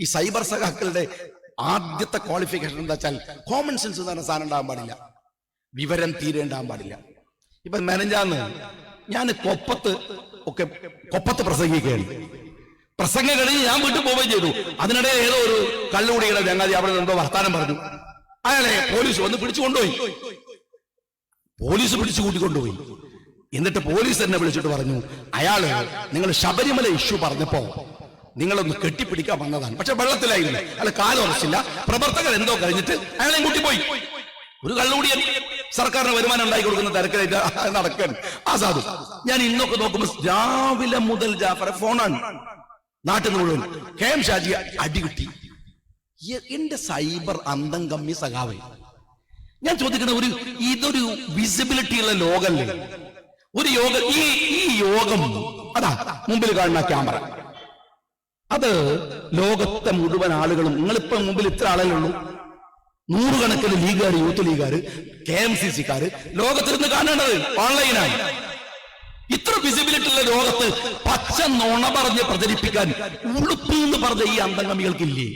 ഈ സൈബർ സഖാക്കളുടെ ആദ്യത്തെ ക്വാളിഫിക്കേഷൻ എന്താ വെച്ചാൽ കോമൺ സെൻസ് എന്ന് പറഞ്ഞ സാധനം ഉണ്ടാകാൻ പാടില്ല. വിവരം തീരെ പാടില്ല. ഇപ്പൊ മാനേജാന്ന് ഞാൻ കൊപ്പത്ത് ഒക്കെ കൊപ്പത്ത് പ്രസംഗിക്കുകയാണ്. പ്രസംഗം കഴിഞ്ഞ് ഞാൻ വീട്ടിൽ പോവുകയും ചെയ്തു. അതിനിടെ ഏതോ ഒരു കള്ളുകുടിയുടെ ചങ്ങാതി അവിടെ എന്തോ വർത്താനം പറഞ്ഞു. അയാളെ പോലീസ് വന്ന് പിടിച്ചു കൊണ്ടുപോയി. പോലീസ് പിടിച്ചു കൂട്ടിക്കൊണ്ടുപോയി. എന്നിട്ട് പോലീസ് എന്നെ വിളിച്ചിട്ട് പറഞ്ഞു അയാൾ നിങ്ങൾ ശബരിമല ഇഷ്യൂ പറഞ്ഞപ്പോ നിങ്ങളൊന്ന് കെട്ടിപ്പിടിക്കാൻ വന്നതാണ്. പക്ഷെ വെള്ളത്തിലായിരുന്നു. അയാൾ കാലുറച്ചില്ല പ്രവർത്തകർ എന്തോ കഴിഞ്ഞിട്ട് അയാളെ കൂട്ടിപ്പോയി ഒരു കള്ളുകൂടിയൻ സർക്കാരിന് വരുമാനം ഉണ്ടാക്കി കൊടുക്കുന്ന തിരക്കിലായിട്ട് നടക്കാൻ ആ സാധു. ഞാൻ ഇന്നൊക്കെ നോക്കുമ്പോ രാവിലെ മുതൽ ജാഫറെ ഫോണാണ്. നാട്ടിൽ നിന്ന് മുഴുവൻ. കെ എം ഷാജി അടി കിട്ടി എന്റെ സൈബർ അന്തം കമ്മി സഖാവേ. ഞാൻ ചോദിക്കുന്ന ഒരു ഇതൊരു വിസിബിലിറ്റി ഉള്ള ലോകല്ലേ? ഒരു യോഗ ഈ ഈ യോഗം അതാ മുമ്പിൽ കാണുന്ന ക്യാമറ. അത് ലോകത്തെ മുഴുവൻ ആളുകളും നിങ്ങളിപ്പോ മുമ്പിൽ ഇത്ര ആളുകളുള്ളൂ നൂറുകണക്കിന് ലീഗുകാർ യൂത്ത് ലീഗുകാർ കെ എം സി സിക്കാർ ലോകത്തിരുന്ന് കാണേണ്ടത് ഓൺലൈനായി. ഇത്ര വിസിബിലിറ്റി ഉള്ള ലോകത്ത് പച്ച നുണ പറഞ്ഞ് പ്രചരിപ്പിക്കാൻ ഉളുപ്പ് എന്ന് പറഞ്ഞ ഈ അന്തംഗമികൾക്കില്ലേ?